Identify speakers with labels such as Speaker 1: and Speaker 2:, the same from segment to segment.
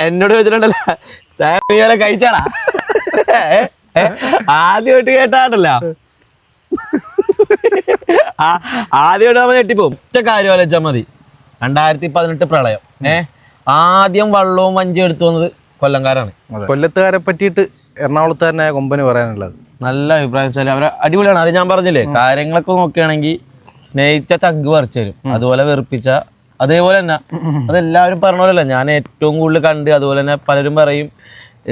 Speaker 1: എന്നോട് ചോദിച്ചിട്ടുണ്ടല്ലോ കഴിച്ചാടാ? ആദ്യമായിട്ട് കേട്ടാണ്ടല്ലോ. ആ ആദ്യമായിട്ട് നമ്മൾ ഞെട്ടിപ്പോവും. ഒറ്റ കാര്യം ആലോചിച്ചാൽ മതി. രണ്ടായിരത്തി പതിനെട്ട് പ്രളയം. ഏ? ആദ്യം വള്ളവും വഞ്ചിയും എടുത്തു വന്നത് കൊല്ലംകാരാണ്.
Speaker 2: കൊല്ലത്തുകാരെ പറ്റിയിട്ട് എറണാകുളത്തുകാരനായ കൊമ്പന് പറയാനുള്ളത്
Speaker 1: നല്ല അഭിപ്രായം വെച്ചാൽ അവരെ അടിപൊളിയാണ്. അത് ഞാൻ പറഞ്ഞില്ലേ കാര്യങ്ങളൊക്കെ നോക്കുകയാണെങ്കിൽ സ്നേഹിച്ച ചങ്ക് പറിച്ചു തരും. അതുപോലെ വെറുപ്പിച്ച അതേപോലെ തന്നെ. അതെല്ലാവരും പറഞ്ഞ പോലെയല്ല ഞാൻ ഏറ്റവും കൂടുതൽ കണ്ട് അതുപോലെ തന്നെ പലരും പറയും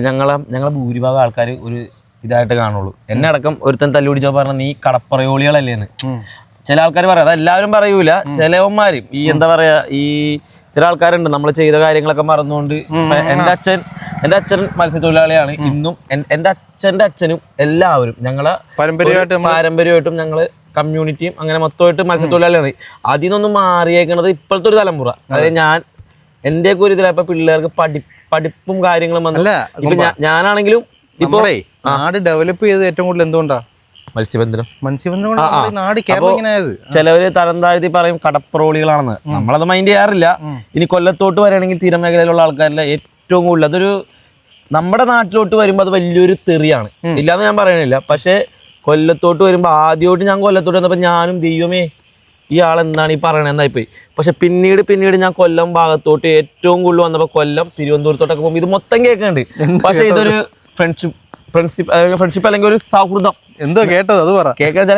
Speaker 1: ഞങ്ങളെ ഞങ്ങളെ ഭൂരിഭാഗം ആൾക്കാർ ഒരു ഇതായിട്ട് കാണുള്ളൂ. എന്നെ അടക്കം ഒരുത്തൻ തല്ലി പിടിച്ചോ പറഞ്ഞ നീ കടപ്പറയോളികളല്ലേന്ന്. ചില ആൾക്കാർ പറയാം അതെല്ലാവരും പറയൂല. ചിലവന്മാരും ഈ എന്താ പറയാ ഈ ചില ആൾക്കാരുണ്ട്. നമ്മൾ ചെയ്ത കാര്യങ്ങളൊക്കെ മറന്നുകൊണ്ട് എന്റെ അച്ഛൻ എന്റെ അച്ഛൻ മത്സ്യത്തൊഴിലാളിയാണ്. ഇന്നും എന്റെ അച്ഛന്റെ അച്ഛനും എല്ലാവരും ഞങ്ങളെ
Speaker 2: പാരമ്പര്യമായിട്ടും
Speaker 1: പാരമ്പര്യമായിട്ടും ഞങ്ങൾ കമ്മ്യൂണിറ്റിയും അങ്ങനെ മൊത്തമായിട്ട് മത്സ്യത്തൊഴിലാളിയാണ് അതിൽ നിന്നൊന്നും മാറിയേക്കണത് ഇപ്പോഴത്തെ ഒരു തലമുറ. അതായത് ഞാൻ എന്റെയൊക്കെ ഒരു ഇതിലപ്പോ പിള്ളേർക്ക് പഠി പഠിപ്പും കാര്യങ്ങളും വന്നില്ല
Speaker 2: അല്ല,
Speaker 1: ഇപ്പൊ ഞാനാണെങ്കിലും ഇപ്പൊ
Speaker 2: നാട് ഡെവലപ്പ് ചെയ്ത് ഏറ്റവും കൂടുതൽ എന്തുകൊണ്ടാ?
Speaker 1: മത്സ്യബന്ധനം.
Speaker 2: മത്സ്യബന്ധനം നാട്
Speaker 1: ചിലവര് തരം താഴ്ത്തി പറയും കടപ്പുറോളികളാണെന്ന് നമ്മളത് മൈൻഡ് ചെയ്യാറില്ല. ഇനി കൊല്ലത്തോട്ട് വരികയാണെങ്കിൽ തീരമേഖലയിലുള്ള ആൾക്കാരിലെ ഏറ്റവും കൂടുതൽ അതൊരു നമ്മുടെ നാട്ടിലോട്ട് വരുമ്പോൾ അത് വലിയൊരു തെറിയാണ്. ഇല്ലാന്ന് ഞാൻ പറയണില്ല. പക്ഷേ കൊല്ലത്തോട്ട് വരുമ്പോൾ ആദ്യമായിട്ട് ഞാൻ കൊല്ലത്തോട്ട് വന്നപ്പോൾ ഞാനും ദൈവമേ ഈ ആൾ എന്താണ് ഈ പറയണെന്നായി പോയി പക്ഷെ പിന്നീട് പിന്നീട് ഞാൻ കൊല്ലം ഭാഗത്തോട്ട് ഏറ്റവും കൂടുതൽ വന്നപ്പോൾ കൊല്ലം തിരുവനന്തപുരത്തോട്ടൊക്കെ പോകുമ്പോൾ ഇത് മൊത്തം കേൾക്കുന്നുണ്ട് പക്ഷെ ഇതൊരു ഫ്രണ്ട്ഷിപ്പ് ഫ്രണ്ട്ഷിപ്പ് ഫ്രണ്ട്ഷിപ്പ് അല്ലെങ്കിൽ ഒരു സൗഹൃദം.
Speaker 2: എന്തോ കേട്ടത്? അത് പറ.
Speaker 1: കേൾക്കാൻ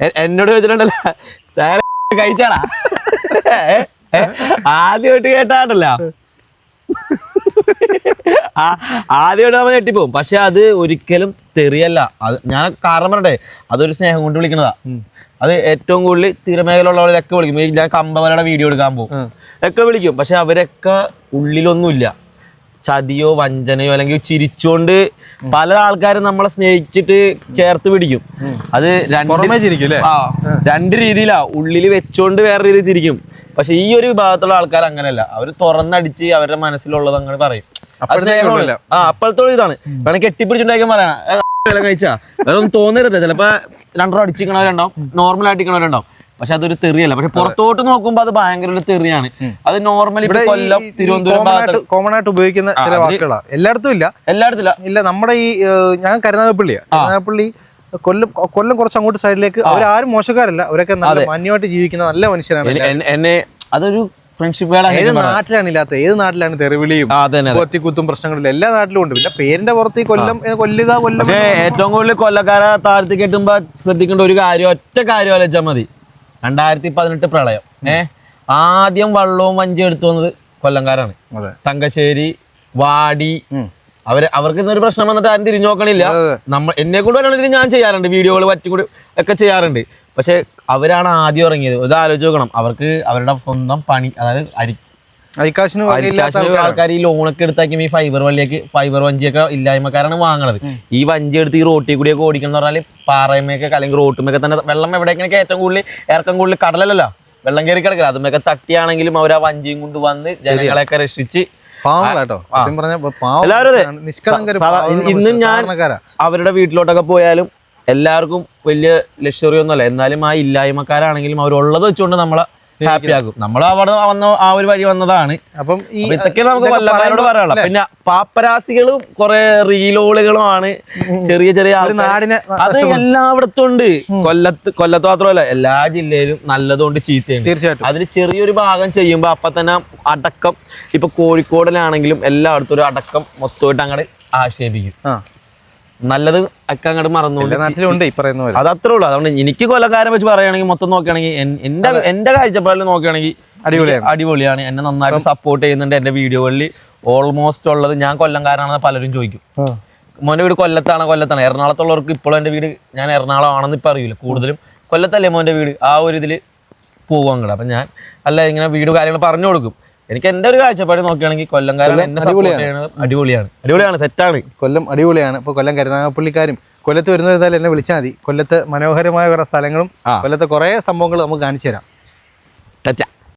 Speaker 1: എ- എന്നോട് ചോദിച്ചിട്ടുണ്ടല്ലോ താഴെ കഴിച്ചാടാ? ആദ്യമായിട്ട് കേട്ടാണ്ടല്ലോ? ആ ആദ്യമായിട്ട് നമ്മൾ ഞെട്ടിപ്പോവും. പക്ഷെ അത് ഒരിക്കലും തെറിയല്ല. അത് ഞാൻ കാരണം പറയട്ടെ അതൊരു സ്നേഹം കൊണ്ട് വിളിക്കുന്നതാ അത് ഏറ്റവും കൂടുതൽ തീരമേഖലയുള്ളവരൊക്കെ വിളിക്കും. ഈ ഞാൻ കമ്പവരുടെ വീഡിയോ എടുക്കാൻ പോകും ഒക്കെ വിളിക്കും. പക്ഷെ അവരൊക്കെ ഉള്ളിലൊന്നുമില്ല. ചതിയോ വഞ്ചനയോ അല്ലെങ്കിൽ ചിരിച്ചുകൊണ്ട് പല ആൾക്കാരും നമ്മളെ സ്നേഹിച്ചിട്ട് ചേർത്ത് പിടിക്കും. അത് രണ്ട് ആ രണ്ട് രീതിയിലാ. ഉള്ളിൽ വെച്ചോണ്ട് വേറെ രീതിയിൽ ചിരിക്കും. പക്ഷെ ഈ ഒരു വിഭാഗത്തുള്ള ആൾക്കാർ അങ്ങനെയല്ല. അവർ തുറന്നടിച്ച് അവരുടെ മനസ്സിലുള്ളത് അങ്ങനെ പറയും. ആ അപ്പോഴത്തെ ഒരു ഇതാണ് വേണമെങ്കിൽ കെട്ടിപ്പിടിച്ചുണ്ടാക്കാൻ പറയാം. വില കഴിച്ചാ? അതൊന്നും തോന്നരുത്. ചിലപ്പോ രണ്ടോ അടിച്ചിരിക്കണവരുണ്ടാവും. നോർമൽ ആയിട്ടിരിക്കണവരുണ്ടാവും. പക്ഷെ അതൊരു തെറിയല്ല. പക്ഷെ പുറത്തോട്ട് നോക്കുമ്പോ അത് ഭയങ്കര ഒരു തെറിയാണ്. അത് നോർമലി കൊല്ലം തിരുവനന്തപുരം
Speaker 2: കോമൺ ആയിട്ട് ഉപയോഗിക്കുന്ന ചില
Speaker 1: വാക്കുകളാണ്
Speaker 2: വാക്കുകളാ. എല്ലായിടത്തും ഇല്ല.
Speaker 1: എല്ലായിടത്തില്ല
Speaker 2: ഇല്ല. നമ്മുടെ ഈ ഞാൻ കരുനാഗപ്പള്ളിയാ കരുനാഗപ്പള്ളി കൊല്ലം കൊല്ലം കുറച്ച് അങ്ങോട്ട് സൈഡിലേക്ക് അവരാരും മോശക്കാരല്ല. അവരൊക്കെ നല്ല മാന്യമായിട്ട് ജീവിക്കുന്ന നല്ല മനുഷ്യരാണ്
Speaker 1: എന്നെ അതൊരു ഫ്രണ്ട്ഷിപ്പ്
Speaker 2: ഏത് നാട്ടിലാണ് ഇല്ലാത്ത? ഏത് നാട്ടിലാണ് തെറിവിളിയും കൊത്തിക്കുത്തും പ്രശ്നങ്ങളില്ല എല്ലാ നാട്ടിലും ഉണ്ട്. പിന്നെ പേരിന്റെ പുറത്ത് കൊല്ലം കൊല്ലുക കൊല്ലം
Speaker 1: ഏറ്റവും കൂടുതൽ കൊല്ലക്കാരെ താഴ്ത്തി കെട്ടുമ്പോ ശ്രദ്ധിക്കേണ്ട ഒരു കാര്യം ഒറ്റ കാര്യം ആലോചിച്ചാൽ മതി. രണ്ടായിരത്തി പതിനെട്ട് പ്രളയം. ഏ? ആദ്യം വള്ളവും വഞ്ചി എടുത്തു വന്നത് കൊല്ലംകാരാണ്.
Speaker 2: അതെ.
Speaker 1: തങ്കശ്ശേരി വാടി അവർ അവർക്ക് ഇന്നൊരു പ്രശ്നം വന്നിട്ട് ആരും തിരിഞ്ഞു നോക്കണില്ല. നമ്മ എന്നെ കൊണ്ട് വരാണെങ്കിൽ ഞാൻ ചെയ്യാറുണ്ട്. വീഡിയോകൾ പറ്റി കൂടി ഒക്കെ ചെയ്യാറുണ്ട്. പക്ഷെ അവരാണ് ആദ്യം ഇറങ്ങിയത്. ഇത് ആലോചിച്ച് നോക്കണം. അവർക്ക് അവരുടെ സ്വന്തം പണി അതായത് അരി ആൾക്കാർ ഈ ലോണൊക്കെ എടുത്താക്കി ഈ ഫൈബർ വള്ളിയൊക്കെ ഫൈബർ വഞ്ചിയൊക്കെ ഇല്ലായ്മക്കാരാണ് വാങ്ങണത്. ഈ വഞ്ചി എടുത്ത് ഈ റോട്ടിൽ കൂടിയൊക്കെ ഓടിക്കണം എന്ന് പറഞ്ഞാൽ പാറയമൊക്കെ അല്ലെങ്കിൽ റോട്ടുമൊക്കെ തന്നെ വെള്ളം എവിടേക്കൊക്കെ ഏറ്റവും കൂടുതൽ ഇറക്കം കൂടുതൽ കടലല്ലോ വെള്ളം കയറി കിടക്കില്ല അതുമൊക്കെ തട്ടിയാണെങ്കിലും അവർ ആ വഞ്ചിയും കൊണ്ട് വന്ന് ജനങ്ങളെയൊക്കെ രക്ഷിച്ച് എല്ലാവരും ഇന്നും ഞാൻ. അവരുടെ വീട്ടിലോട്ടൊക്കെ പോയാലും എല്ലാവർക്കും വലിയ ലക്ഷറി ഒന്നുമല്ല. എന്നാലും ആ ഇല്ലായ്മക്കാരാണെങ്കിലും അവരുള്ളത് വെച്ചുകൊണ്ട് നമ്മളെ ഹാപ്പി ആകും. നമ്മൾ അവിടെ വന്ന ആ ഒരു വഴി വന്നതാണ്.
Speaker 2: അപ്പം ഈ
Speaker 1: ഇതൊക്കെയാണ് നമുക്ക്
Speaker 2: ഇതൊക്കെ
Speaker 1: പറയാനുള്ള പിന്നെ പാപ്പരാസികളും കുറെ റീലോളുകളുമാണ്. ചെറിയ ചെറിയ.
Speaker 2: നാടിനെ
Speaker 1: അത് എല്ലായിടത്തും ഉണ്ട് കൊല്ലത്ത് കൊല്ലത്ത് മാത്രമല്ല എല്ലാ ജില്ലയിലും നല്ലതുകൊണ്ട് ചീത്തയുണ്ട്.
Speaker 2: തീർച്ചയായിട്ടും.
Speaker 1: അതിൽ ചെറിയൊരു ഭാഗം ചെയ്യുമ്പോൾ അപ്പൊ തന്നെ അടക്കം ഇപ്പൊ കോഴിക്കോടിലാണെങ്കിലും എല്ലായിടത്തും ഒരു അടക്കം മൊത്തമായിട്ട് അങ്ങോട്ട് ആക്ഷേപിക്കും. നല്ലത് ഒക്കെ അങ്ങോട്ട് മറന്നുകൊണ്ട്
Speaker 2: പറയുന്ന പോലെ.
Speaker 1: അത് അത്രേ ഉള്ളൂ. അതുകൊണ്ട് എനിക്ക് കൊല്ലക്കാരെ വെച്ച് പറയുകയാണെങ്കിൽ മൊത്തം നോക്കുകയാണെങ്കിൽ എന്റെ എന്റെ കാഴ്ചപ്പാടിൽ നോക്കുകയാണെങ്കിൽ
Speaker 2: അടിപൊളിയാണ്.
Speaker 1: അടിപൊളിയാണ്. എന്നെ നന്നായിട്ട് സപ്പോർട്ട് ചെയ്യുന്നുണ്ട് എന്റെ വീഡിയോകളിൽ. ഓൾമോസ്റ്റ് ഉള്ളത് ഞാൻ കൊല്ലംകാരാണെന്ന് പലരും ചോദിക്കും. മോന്റെ വീട് കൊല്ലത്താണ് കൊല്ലത്താണ്. എറണാകുളത്തുള്ളവർക്ക് ഇപ്പോഴും എന്റെ വീട് ഞാൻ എറണാകുളം ആണെന്ന് ഇപ്പം അറിയില്ല. കൂടുതലും കൊല്ലത്തല്ലേ മോന്റെ വീട്? ആ ഒരു ഇതിൽ പോകും അങ്ങോട്ട് അപ്പം ഞാൻ അല്ല ഇങ്ങനെ വീട് കാര്യങ്ങൾ പറഞ്ഞു കൊടുക്കും. എനിക്ക് എന്റെ ഒരു കാഴ്ചപ്പാട് നോക്കുകയാണെങ്കിൽ കൊല്ലംകാരൻ എന്നെ അടിപൊളിയാണ്. അടിപൊളിയാണ്. സെറ്റാണ്
Speaker 2: കൊല്ലം അടിപൊളിയാണ്. ഇപ്പോൾ കൊല്ലം കരുനാഗപ്പള്ളിക്കാരും കൊല്ലത്ത് വരുന്ന എന്തായാലും എന്നെ വിളിച്ചാൽ മതി. കൊല്ലത്ത് മനോഹരമായ കുറേ സ്ഥലങ്ങളും
Speaker 1: ആ.
Speaker 2: കൊല്ലത്തെ കുറേ സംഭവങ്ങൾ നമുക്ക് കാണിച്ചു തരാം.
Speaker 1: തെറ്റാ.